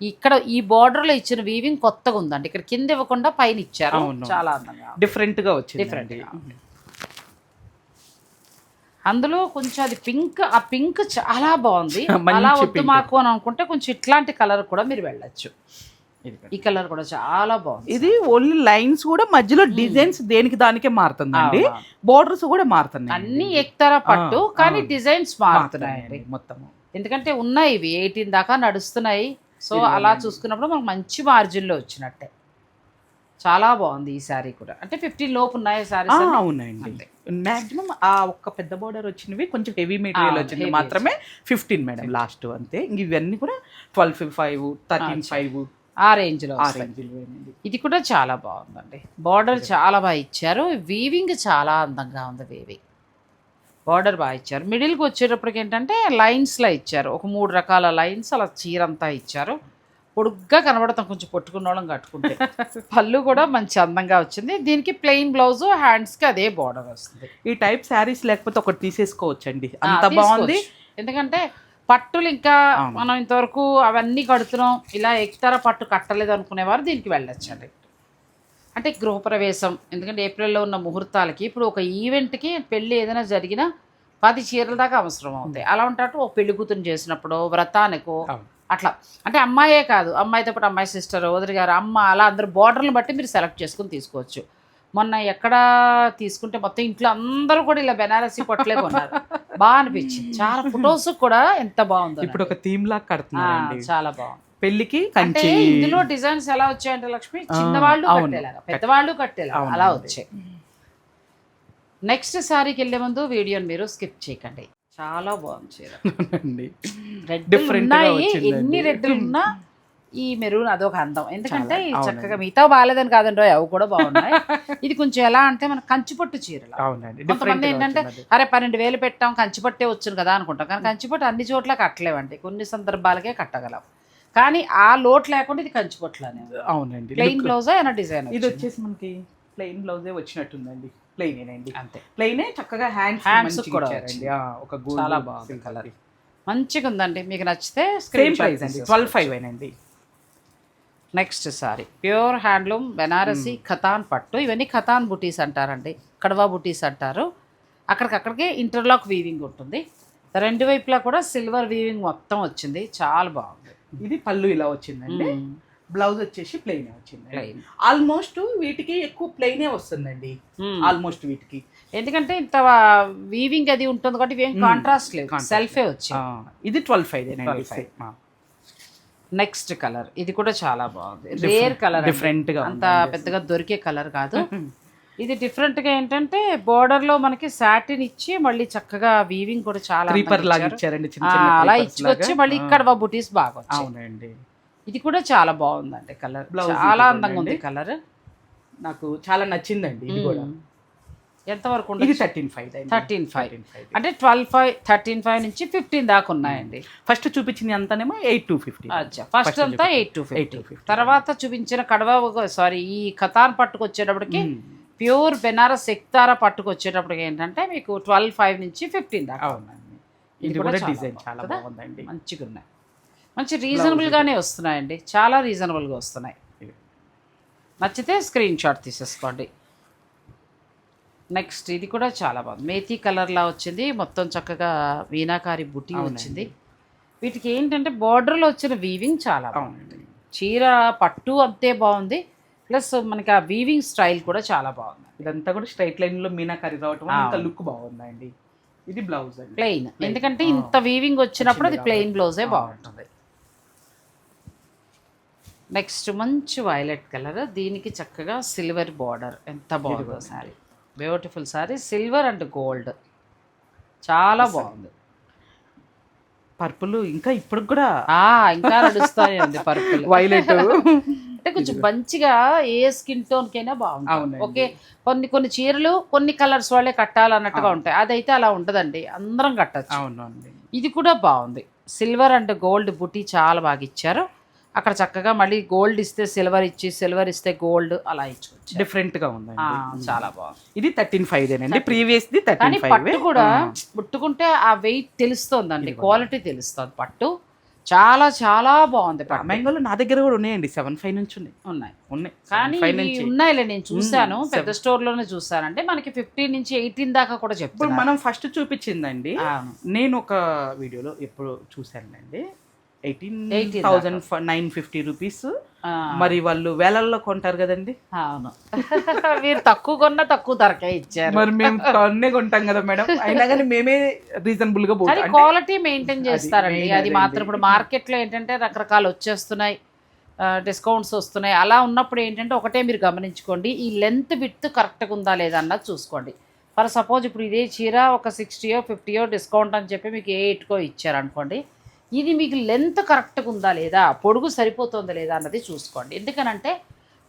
ఇక్కడ ఈ border లో ఇచ్చిన వీవింగ్ కొత్తగా ఉందండి ఇక్కడ కింద ఇవ్వకుండా పైన ఇచ్చారు. చాలా అందంగా. డిఫరెంట్గా వచ్చింది ఉంది. అందులో కొంచెం అది పింక్ ఆ పింక్ చాలా బాగుంది. అలా వద్దు. మాకు అని అనుకుంటే కొంచెం ఇట్లాంటి కలర్ కూడా మీరు వెళ్ళొచ్చు. ఈ కలర్ కూడా చాలా బాగుంది ఇది ఓన్లీ లైన్స్ కూడా మధ్యలో డిజైన్స్ దేనికి దానికే మారుతుందండి. బోర్డర్స్ కూడా మారుతున్నాయి అన్ని ఎక్తారా పట్టు కానీ. డిజైన్స్ మారుతున్నాయండి. మొత్తము. ఎందుకంటే ఉన్నాయి ఇవి ఎయిటీన్ దాకా నడుస్తున్నాయి. సో. అలా చూసుకున్నప్పుడు మనకు మంచి మార్జిన్లో వచ్చినట్టే. చాలా బాగుంది ఈ శారీ కూడా. అంటే ఫిఫ్టీన్ లోపు ఉన్నాయి శారీస్ అవునండి. మాక్సిమం ఆ ఒక్క పెద్ద బోర్డర్ వచ్చినవి కొంచెం హెవీ మెటీరియల్ వచ్చింది మాత్రమే ఫిఫ్టీన్ మేడం లాస్ట్ అంతే. ఇంక ఇవన్నీ కూడా ట్వెల్వ్ ఫైవ్ థర్టీన్. ఫైవ్ ఆ రేంజ్లో ఆ వస్తాయి. రేంజ్లో ఇది కూడా చాలా బాగుందండి. బార్డర్ చాలా బాగా ఇచ్చారు. వీవింగ్ చాలా అందంగా ఉంది వీవింగ్ బార్డర్ బాగా ఇచ్చారు. మిడిల్కి వచ్చేటప్పటికి ఏంటంటే లైన్స్లా ఇచ్చారు. ఒక మూడు రకాల లైన్స్ అలా చీరంతా ఇచ్చారు. పొడుగ్గా కనబడతాం కొంచెం పొట్టుకున్న వాళ్ళం కట్టుకుంటే. పళ్ళు కూడా మంచి అందంగా వచ్చింది. దీనికి ప్లెయిన్ బ్లౌజ్ హ్యాండ్స్కి అదే బార్డర్ వస్తుంది. ఈ టైప్ శారీస్ లేకపోతే ఒకటి తీసేసుకోవచ్చండి. అంత బాగుంది. ఎందుకంటే పట్టులు ఇంకా. మనం ఇంతవరకు అవన్నీ కడుతున్నాం ఇలా ఎక్తారా పట్టు కట్టలేదు అనుకునేవారు దీనికి వెళ్ళొచ్చండి. అంటే గృహప్రవేశం ఎందుకంటే ఏప్రిల్లో ఉన్న ముహూర్తాలకి ఇప్పుడు ఒక ఈవెంట్కి పెళ్ళి ఏదైనా జరిగినా పది చీరల దాకా అవసరం అవుతాయి. అలా ఉంటాటు ఒక పెళ్ళి కూతురు చేసినప్పుడు వ్రతానికో. అట్లా. అంటే అమ్మాయే కాదు అమ్మాయితో పాటు అమ్మాయి సిస్టర్ వదిలి గారు అమ్మ అలా అందరు బార్డర్ని బట్టి మీరు సెలెక్ట్ చేసుకుని తీసుకోవచ్చు. మొన్న ఎక్కడ తీసుకుంటే మొత్తం ఇంట్లో అందరూ కూడా ఇలా బెనారసి పట్లే కొన్నారు. బాగా అనిపించింది. చాలా ఫొటోస్ కూడా ఎంత బాగుందో ఇప్పుడు ఒక థీమ్ లాగా కడుతున్నారండి. చాలా బాగుంది. పెళ్ళికి అంటే ఇందులో డిజైన్స్ ఎలా వచ్చాయంటే లక్ష్మి చిన్నవాళ్ళు. కట్టేలాగా పెద్దవాళ్ళు కట్టేలాగా అవునండి. అలా వచ్చాయి. నెక్స్ట్ సారీకి వెళ్ళే ముందు వీడియోని మీరు స్కిప్ చేయకండి. చాలా బాగుంది చీర. అండి రెడ్ ఉన్నాయి. ఎన్ని రెడ్లు ఉన్నా ఈ మెరూన్ అదొక అందం. ఎందుకంటే. చక్కగా మిగతా బాగాలేదని కాదండి అవి కూడా బాగున్నాయి. ఇది కొంచెం ఎలా అంటే మన కంచిపట్టు చీరలు. అవునండి. కొంతమంది ఏంటంటే అరే పన్నెండు వేలు పెట్టాం కంచిపట్టే వచ్చును కదా అనుకుంటాం. కానీ కంచిపట్టు అన్ని చోట్ల కట్టలేవండి. కొన్ని సందర్భాలకే కట్టగలం. కానీ ఆ లోటు లేకుండా ఇది కంచిపట్టులోనే అవునండి. ప్లెయిన్ బ్లౌజ్ అయినా డిజైన్ ఇది వచ్చేసి మనకి ప్లెయిన్ బ్లౌజే వచ్చినట్టుందండి. ప్లెయిన్ అండి అంతే. ప్లెయినే చక్కగా హ్యాండ్స్ హ్యాండ్స్ కూడా. ఒక చాలా బాగుంది. అది. మంచిగా ఉందండి. మీకు నచ్చితే సేమ్ ప్రైస్ అండి. ట్వెల్వ్ ఫైవ్ అండి next sari pure handloom Banarasi Katan పట్టు ఇవన్నీ ఖతాన్ బుటీస్ అంటారండి. కడవా బుటీస్ అంటారు. అక్కడికక్కడికే ఇంటర్లాక్ వీవింగ్ ఉంటుంది. రెండు వైపులా కూడా సిల్వర్ వీవింగ్ మొత్తం వచ్చింది. చాలా బాగుంది. ఇది పళ్ళు ఇలా వచ్చిందండి. బ్లౌజ్ వచ్చేసి ప్లెయిన్ వచ్చింది. ఆల్మోస్ట్ వీటికి ఎక్కువ ప్లెయినే వస్తుందండి. ఆల్మోస్ట్ వీటికి. ఎందుకంటే ఇంత వీవింగ్ అది ఉంటుంది కాబట్టి మ్మ్. కాంట్రాస్ట్ లేవు. Contrast సెల్ఫే వచ్చింది ఇది ట్వెల్వ్ ఫైవ్ 12.5. నెక్స్ట్ కలర్ ఇది కూడా చాలా బాగుంది. రేర్ కలర్ different గా అంత పెద్దగా దొరికే కలర్ కాదు. ఇది డిఫరెంట్గా ఏంటంటే బోర్డర్లో మనకి సాటిన్ ఇచ్చి మళ్ళీ చక్కగా వీవింగ్ కూడా చాలా అలా ఇచ్చుకొచ్చి లాగా. మళ్ళీ ఇక్కడ బుటీస్ బాగా అవునండి. ఇది కూడా చాలా బాగుందండి కలర్. చాలా అందంగా ఉంది. కలర్. నాకు చాలా నచ్చిందండి ఇది కూడా. ఎంత వరకు ఇది థర్టీన్ ఫైవ్. Thirteen five. అంటే ట్వెల్వ్ ఫైవ్ థర్టీన్ ఫైవ్ నుంచి ఫిఫ్టీన్ దాకా ఉన్నాయండి. ఫస్ట్ చూపించింది అంతానేమో ఎయిట్ టూ ఫిఫ్టీ. అచ్చా. ఫస్ట్ అంతా ఎయిట్ టు ఫిఫ్టీ. 8,250. తర్వాత చూపించిన కడవ సారీ ఈ కథాన్ పట్టుకు వచ్చేటప్పటికి ప్యూర్ బెనారస్ ఎక్తారా పట్టుకు వచ్చేటప్పటికి ఏంటంటే మీకు ట్వెల్వ్ ఫైవ్ నుంచి ఫిఫ్టీన్ దాకా అవునండి. ఇది కూడా డిజైన్ చాలా? బాగుందండి. మంచిగా ఉన్నాయి మంచి రీజనబుల్ గానే వస్తున్నాయండి. చాలా రీజనబుల్గా వస్తున్నాయి. నచ్చితే స్క్రీన్ షాట్ తీసేసుకోండి. నెక్స్ట్ ఇది కూడా చాలా బాగుంది. మేథీ కలర్ లా వచ్చింది. మొత్తం చక్కగా వీణాకారి బుటీ వచ్చింది. వీటికి ఏంటంటే border లో వచ్చిన వీవింగ్ చాలా బాగుంది. చీర పట్టు అంతే బాగుంది. ప్లస్ మనకి ఆ వీవింగ్ స్టైల్ కూడా చాలా బాగుంది. ఇదంతా కూడా స్ట్రైట్ లైన్లో మీనాకరి రావటం ఇంకా లుక్ బాగుందండి. ఇది బ్లౌజ్ ప్లెయిన్ ఎందుకంటే ఇంత వీవింగ్ వచ్చినప్పుడు అది ప్లెయిన్ బ్లౌజే బాగుంటుంది. నెక్స్ట్ మంచి వైలెట్ కలర్ దీనికి చక్కగా సిల్వర్ బార్డర్. ఎంత బాగుందో sari. Beautiful sari. Silver and gold చాలా బాగుంది. పర్పుల్ ఇంకా ఇప్పుడు కూడా ఇంకా నడుస్తూనే ఉంది పర్పుల్ వైలెట్ అంటే కొంచెం మంచిగా ఏ స్కిన్ టోన్ కైనా బాగుంటుంది. ఓకే కొన్ని కొన్ని చీరలు కొన్ని కలర్స్ వాళ్ళే కట్టాలన్నట్టుగా ఉంటాయి. అదైతే అలా ఉండదండి అందరం కట్టచ్చు. అవునండి. ఇది కూడా బాగుంది. సిల్వర్ అండ్ గోల్డ్ బుటీ చాలా బాగా ఇచ్చారు. అక్కడ చక్కగా మళ్ళీ గోల్డ్ ఇస్తే సిల్వర్ ఇచ్చి సిల్వర్ ఇస్తే గోల్డ్ అలా ఇచ్చుకోవచ్చు. డిఫరెంట్గా ఉందండి. చాలా బాగుంది. ఇది థర్టీన్ ఫైవ్. దేనండి ప్రీవియస్ ది థర్టీన్ పట్టు కూడా ముట్టుకుంటే ఆ వెయిట్ తెలుస్తోందండి. క్వాలిటీ తెలుస్తుంది పట్టు. చాలా చాలా బాగుంది పట్టు. మ్యాంగోలో నా దగ్గర కూడా ఉన్నాయండి. సెవెన్ ఫైవ్ నుంచి ఉన్నాయి. ఉన్నాయి. ఉన్నాయి. కానీ ఉన్నాయిలే నేను చూశాను. పెద్ద స్టోర్లోనే చూసాను అంటే మనకి ఫిఫ్టీన్ నుంచి ఎయిటీన్ దాకా కూడా చెప్తున్నారు. మనం ఫస్ట్ చూపించిందండి. నేను ఒక వీడియోలో ఎప్పుడు చూశానండి eighteen 18 thousand nine fifty rupees మరి వాళ్ళు వేలల్లో కొంటారు కదండి. అవును. మీరు తక్కువ కొన్నా తక్కువ ధరకే ఇచ్చారు. మరి మేము కొన్నే కొంటాం కదా మేడం. అయినా కానీ మేమే రీజనబుల్గా పోతాం. క్వాలిటీ మెయింటైన్ చేస్తారండి. అది. మాత్రం ఇప్పుడు మార్కెట్లో ఏంటంటే రకరకాలు వచ్చేస్తున్నాయి. డిస్కౌంట్స్ వస్తున్నాయి. అలా ఉన్నప్పుడు ఏంటంటే ఒకటే మీరు గమనించుకోండి. ఈ లెంత్ విత్ కరెక్ట్గా ఉందా లేదా అన్నది చూసుకోండి. ఫర్ సపోజ్ ఇప్పుడు ఇదే చీర ఒక సిక్స్టీయో ఫిఫ్టీయో డిస్కౌంట్ అని చెప్పి మీకు ఎయిట్కో ఇచ్చారనుకోండి ఇది మీకు లెంత్ కరెక్ట్గా ఉందా లేదా? పొడుగు సరిపోతుందా లేదా అన్నది చూసుకోండి. ఎందుకనంటే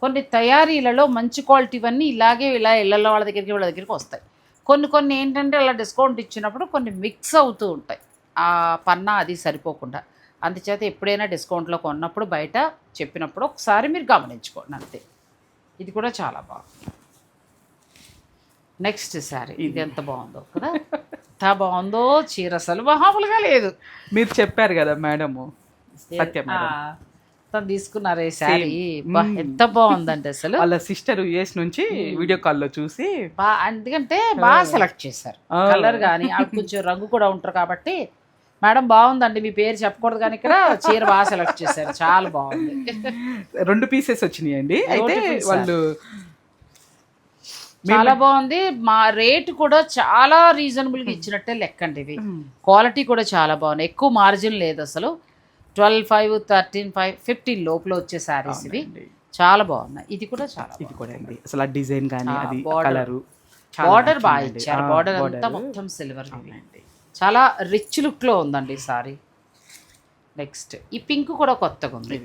కొన్ని తయారీలలో మంచి క్వాలిటీవన్నీ ఇలాగే ఇలా ఇళ్ళల్లో వాళ్ళ దగ్గరికి వాళ్ళ దగ్గరికి వస్తాయి. కొన్ని కొన్ని ఏంటంటే అలా డిస్కౌంట్ ఇచ్చినప్పుడు కొన్ని మిక్స్ అవుతూ ఉంటాయి. ఆ పన్నా అది సరిపోకుండా. అందుచేత ఎప్పుడైనా డిస్కౌంట్లో కొన్నప్పుడు బయట చెప్పినప్పుడు ఒకసారి మీరు గమనించుకోండి అంతే. ఇది కూడా చాలా బాగుంది. నెక్స్ట్ శారీ. ఇది. ఎంత బాగుందో కదా. ఎంత బాగుందో చీర అసలు మామూలుగా లేదు. మీరు చెప్పారు కదా మేడము. సత్య తను తీసుకున్నారు ఈ శారీ. ఎంత బాగుందండి అసలు. వాళ్ళ సిస్టర్ యుఎస్ నుంచి వీడియో కాల్లో చూసి బా ఎందుకంటే బాగా సెలెక్ట్ చేశారు. కలర్ కానీ కొంచెం రంగు కూడా ఉంటారు కాబట్టి. మేడం బాగుందండి మీ పేరు చెప్పకూడదు కానీ ఇక్కడ చీర బాగా సెలెక్ట్ చేశారు. చాలా బాగుంది. రెండు పీసెస్ వచ్చినాయండి. అయితే వాళ్ళు చాలా బాగుంది. మా రేట్ కూడా చాలా రీజనబుల్గా ఇచ్చినట్టే లెక్కండి ఇవి. క్వాలిటీ కూడా చాలా బాగుంది ఎక్కువ మార్జిన్ లేదు అసలు. Twelve five thirteen five fifteen లోపల వచ్చే శారీస్ ఇవి. చాలా బాగున్నాయి. ఇది కూడా చాలా ఇది కూడా అండి. అసలు ఆ డిజైన్ కానీ అది. కలరు బార్డర్ బాగా ఇచ్చారు. బార్డర్ అంతా మొత్తం సిల్వర్ చాలా రిచ్ లుక్లో ఉందండి సారీ నెక్స్ట్ ఈ పింక్ కూడా కొత్తగా ఉంది.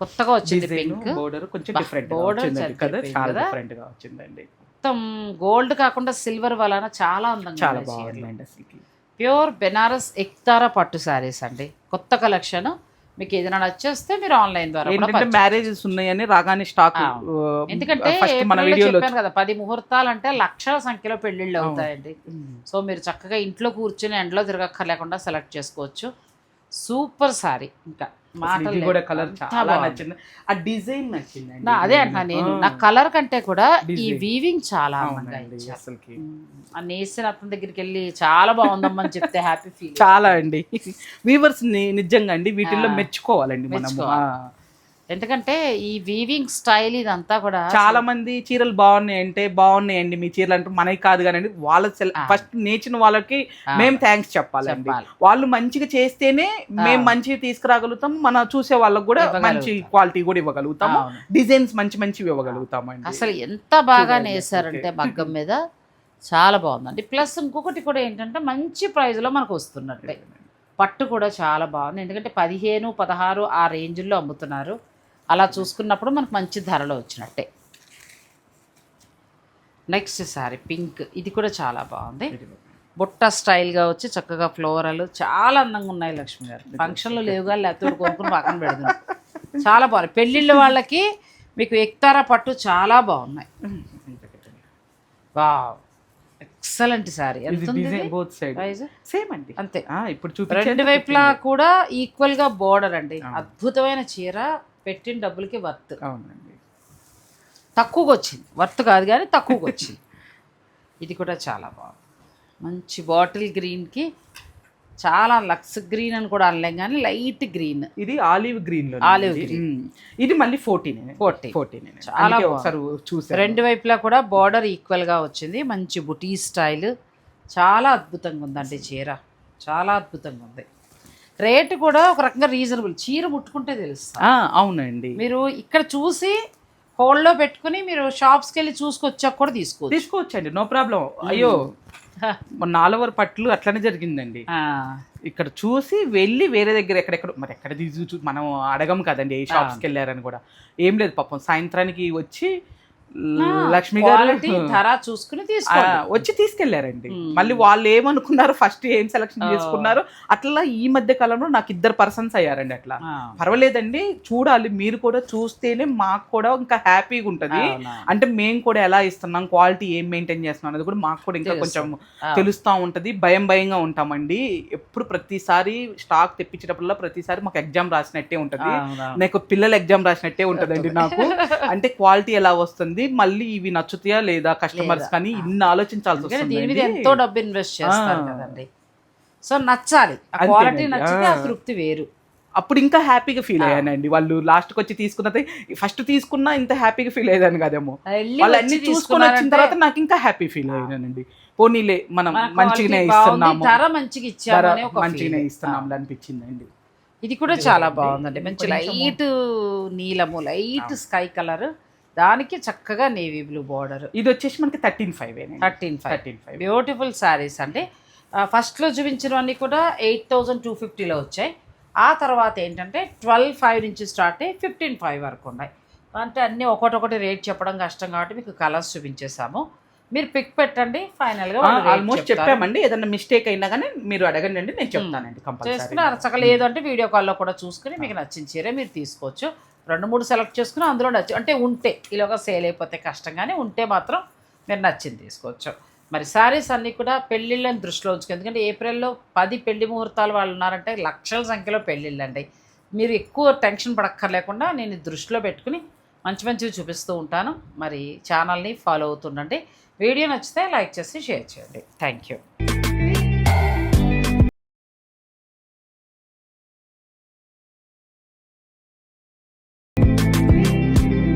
కొత్తగా వచ్చింది పింక్ బోర్డర్ కొంచెం డిఫరెంట్ వచ్చిందండి. కదా చాలా? డిఫరెంట్గా వచ్చిందండి. మొత్తం గోల్డ్ కాకుండా సిల్వర్ వలన చాలా అందంగా చాలా. బాగుందండి అసలు ప్యూర్ బెనారస్ ఎక్తారా పట్టు శారీస్ అండి. కొత్త కలెక్షన్ మీకు ఏదైనా నచ్చేస్తే మీరు ఆన్లైన్ ద్వారా మ్యారేజెస్ ఉన్నాయని రాగానే స్టాక్ ఆ. ఎందుకంటే మన వీడియోలో కదా పది ముహూర్తాలు అంటే లక్షల సంఖ్యలో పెళ్ళిళ్ళు అవుతాయండి. సో మీరు చక్కగా ఇంట్లో కూర్చుని ఎండలో తిరగక్కర్లేకుండా సెలెక్ట్ చేసుకోవచ్చు. సూపర్ సారీ ఇంకా. మాటలు కూడా. కలర్ చాలా. నచ్చింది ఆ డిజైన్ నచ్చిందండి నా అదే అంటున్నా నేను. నా కలర్ కంటే కూడా ఈ. వీవింగ్ చాలా అసలుకి ఆ నేసిన అతని దగ్గరికి వెళ్ళి చాలా బాగుందమ్మని చెప్తే హ్యాపీ ఫీల్ చాలా అండి వీవర్స్ని నిజంగా అండి వీటిల్లో. మెచ్చుకోవాలండి మనం. ఎందుకంటే ఈ వీవింగ్ స్టైల్ ఇదంతా కూడా చాలా మంది చీరలు బాగున్నాయి అంటే బాగున్నాయండి మీ చీరలు అంటే మనకి కాదు కానీ వాళ్ళ. ఫస్ట్ నేర్చిన వాళ్ళకి మేము థ్యాంక్స్ చెప్పాలండి. చెప్పాలి. వాళ్ళు మంచిగా చేస్తేనే మేము మంచిగా తీసుకురాగలుగుతాం మన చూసే వాళ్ళకి కూడా ఇవ్వగలుగుతాం. మంచి క్వాలిటీ కూడా ఇవ్వగలుగుతాము. డిజైన్స్ మంచి మంచివి ఇవ్వగలుగుతామండి. అసలు ఎంత బాగా నేసారంటే. మగ్గం మీద చాలా బాగుందండి. ప్లస్ ఇంకొకటి కూడా ఏంటంటే మంచి ప్రైస్లో మనకు వస్తున్నట్టే. పట్టు కూడా చాలా బాగుంది. ఎందుకంటే పదిహేను పదహారు ఆ రేంజ్లో అమ్ముతున్నారు. అలా చూసుకున్నప్పుడు మనకు మంచి ధరలో వచ్చినట్టే. నెక్స్ట్ సారీ పింక్ ఇది కూడా చాలా బాగుంది. బుట్ట స్టైల్గా వచ్చి చక్కగా ఫ్లోరల్ చాలా అందంగా ఉన్నాయి లక్ష్మి గారు. ఫంక్షన్లు లేవుగా లేకపోతే కొనుక్కుని పక్కన పెడదాం. చాలా బాగున్నాయి పెళ్ళిళ్ళ వాళ్ళకి మీకు ఎక్తారా పట్టు చాలా బాగున్నాయి. Wow excellent sari both side same అండి. అంతే. ఇప్పుడు రెండు వైపులా కూడా ఈక్వల్గా బోర్డర్ అండి. అద్భుతమైన చీర. పెట్టిన డబ్బులకి వర్త్. అవునండి. తక్కువగా వచ్చింది వర్త్ కాదు కానీ తక్కువగా వచ్చింది ఇది కూడా చాలా బాగుంది. మంచి బాటిల్ గ్రీన్కి చాలా లక్స్ గ్రీన్ అని కూడా అనలేం కానీ లైట్ గ్రీన్. ఇది ఆలివ్ గ్రీన్లో Olive green. ఇది మళ్ళీ ఫోర్టీన్ 14. ఫోర్టీన్. చాలా. ఒకసారి రెండు వైపులా కూడా బార్డర్ ఈక్వల్గా వచ్చింది. మంచి బుటీ స్టైల్. చాలా అద్భుతంగా ఉందండి చీర. చాలా అద్భుతంగా ఉంది. రేటు కూడా ఒక రకంగా రీజనబుల్. చీర ముట్టుకుంటే తెలుస్తుంది ఆ, అవునండి. మీరు ఇక్కడ చూసి హోల్డ్లో పెట్టుకుని మీరు షాప్స్కి వెళ్ళి చూసుకొచ్చాక కూడా తీసుకోవచ్చు. తీసుకోవచ్చండి. No problem. అయ్యో నాలువర్ పట్లు అట్లనే జరిగిందండి. ఇక్కడ చూసి వెళ్ళి వేరే దగ్గర ఎక్కడెక్కడ మరి ఎక్కడ తీసి మనం అడగం కదండి ఏ షాప్స్కి వెళ్ళారని కూడా. ఏం లేదు పాపం. సాయంత్రానికి వచ్చి లక్ష్మి గారు ధర చూసుకుని వచ్చి తీసుకెళ్ళారండి. మళ్ళీ వాళ్ళు ఏమనుకున్నారు ఫస్ట్ ఏం సెలక్షన్. చేసుకున్నారు అట్లా ఈ మధ్య కాలంలో నాకు ఇద్దరు పర్సన్స్ అయ్యారండి అట్లా. పర్వాలేదండి చూడాలి. మీరు కూడా చూస్తేనే మాకు కూడా ఇంకా హ్యాపీగా ఉంటది. అంటే మేము కూడా ఎలా ఇస్తున్నాం క్వాలిటీ ఏం మెయింటైన్ చేస్తున్నాం అనేది కూడా మాకు కూడా ఇంకా కొంచెం తెలుస్తూ ఉంటది. భయం భయంగా ఉంటామండి. ఎప్పుడు ప్రతిసారి స్టాక్ తెప్పించేటప్పుడల్లా ప్రతిసారి మాకు ఎగ్జామ్ రాసినట్టే ఉంటది. నాకు పిల్లల ఎగ్జామ్ రాసినట్టే ఉంటదండి నాకు. అంటే క్వాలిటీ ఎలా వస్తుంది మళ్ళీ ఇవి నచ్చుతాయా లేదా కస్టమర్స్. కానీ ఇన్ని ఆలోచించాల్సి వస్తుంది ఎంతో డబ్బు ఇన్వెస్ట్ చేస్తారు. కదండి. సో నచ్చాలి. క్వాలిటీ నచ్చితే ఆ. తృప్తి వేరు. అప్పుడు ఇంకా హ్యాపీగా ఫీల్. అయ్యానండి. వాళ్ళు లాస్ట్కి వచ్చి తీసుకున్నది ఫస్ట్ తీసుకున్నా ఇంత హ్యాపీగా ఫీల్ అయ్యేదాన్ని కాదేమో. వెళ్ళి అన్ని చూసుకొని వచ్చిన తర్వాత నాకు ఇంకా హ్యాపీ ఫీల్ అయ్యానండి. పోనీలే మనం మంచిగానే ఇస్తున్నాము. మంచిగా మంచిగానే. ఇస్తున్నాము. అనిపించిందండి. ఇది కూడా చాలా బాగుందండి. మంచి లైట్ నీలము లైట్ స్కై కలర్. దానికి చక్కగా నేవీ బ్లూ బార్డర్. ఇది వచ్చేసి మనకి thirteen five thirteen five. Thirteen five. Beautiful saris అంటే ఫస్ట్లో చూపించినవన్నీ కూడా ఎయిట్ థౌజండ్ టూ ఫిఫ్టీలో వచ్చాయి. ఆ తర్వాత ఏంటంటే ట్వెల్వ్ ఫైవ్ నుంచి స్టార్ట్ అయ్యి ఫిఫ్టీన్ ఫైవ్ వరకు ఉన్నాయి. అంటే అన్నీ ఒకటొకటి రేట్ చెప్పడం కష్టం కాబట్టి మీకు కలర్స్ చూపించేసాము మీరు పిక్ పెట్టండి ఫైనల్గా ఆల్మోస్ట్ చెప్పామండి. ఏదన్నా మిస్టేక్ అయినా కానీ మీరు అడగండి అండి నేను చెప్తానండి కంపల్సరీ చేసుకుని అరచక లేదు అంటే వీడియో కాల్లో కూడా చూసుకుని మీకు నచ్చిన చీర మీరు తీసుకోవచ్చు. రెండు మూడు సెలెక్ట్ చేసుకుని అందులో నచ్చి అంటే ఉంటే ఇలాగ సేల్ అయిపోతే కష్టం కానీ ఉంటే మాత్రం మీరు నచ్చింది తీసుకోవచ్చు. మరి శారీస్ అన్నీ కూడా పెళ్ళిళ్ళని దృష్టిలో ఉంచుకో ఎందుకంటే ఏప్రిల్లో పది పెళ్ళి ముహూర్తాలు వాళ్ళు ఉన్నారంటే లక్షల సంఖ్యలో పెళ్ళిళ్ళు అండి మీరు ఎక్కువ టెన్షన్ పడక్కర్లేకుండా నేను దృష్టిలో పెట్టుకుని మంచి మంచివి చూపిస్తూ ఉంటాను. మరి ఛానల్ని ఫాలో అవుతుండండి. వీడియో నచ్చితే లైక్ చేసి షేర్ చేయండి. Thank you.